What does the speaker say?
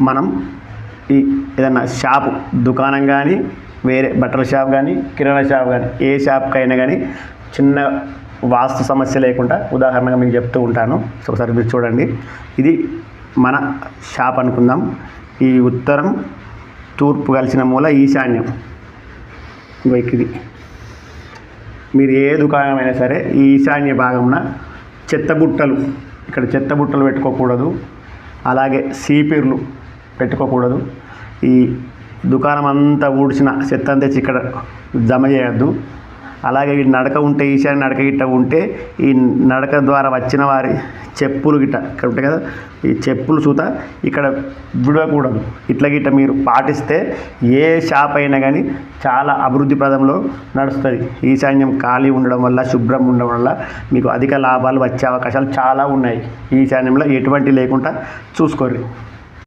మనం ఈ ఏదన్నా షాపు దుకాణం కానీ వేరే బట్టల షాప్ కానీ కిరాణా షాప్ కానీ ఏ షాప్కైనా కానీ చిన్న వాస్తు సమస్య లేకుండా ఉదాహరణగా మీకు చెప్తూ ఉంటాను. సో ఒకసారి మీరు చూడండి. ఇది మన షాప్ అనుకుందాం. ఈ ఉత్తరం తూర్పు కలిసిన మూల ఈశాన్యం. ఇగో ఇది. మీరు ఏ దుకాణమైనా సరే ఈ ఈశాన్య భాగంన చెత్త బుట్టలు ఇక్కడ చెత్త బుట్టలు పెట్టుకోకూడదు. అలాగే సీపీర్లు పెట్టుకోకూడదు. ఈ దుకాణం అంతా ఊడ్చిన చెత్త అంతా తెచ్చి ఇక్కడ జమ చేయొద్దు. అలాగే ఈ నడక ఉంటే ఈశాన్య నడక గిట్ట ఉంటే ఈ నడక ద్వారా వచ్చిన వారి చెప్పులు గిట్ట ఇక్కడ ఉంటాయి కదా ఈ చెప్పులు చూత ఇక్కడ విడవకూడదు. ఇట్లా గిట్ట మీరు పాటిస్తే ఏ షాప్ అయినా కానీ చాలా అభివృద్ధి ప్రదంలో నడుస్తుంది. ఈశాన్యం ఖాళీ ఉండడం వల్ల శుభ్రం ఉండడం వల్ల మీకు అధిక లాభాలు వచ్చే అవకాశాలు చాలా ఉన్నాయి. ఈశాన్యంలో ఎటువంటి లేకుండా చూసుకోర్రి.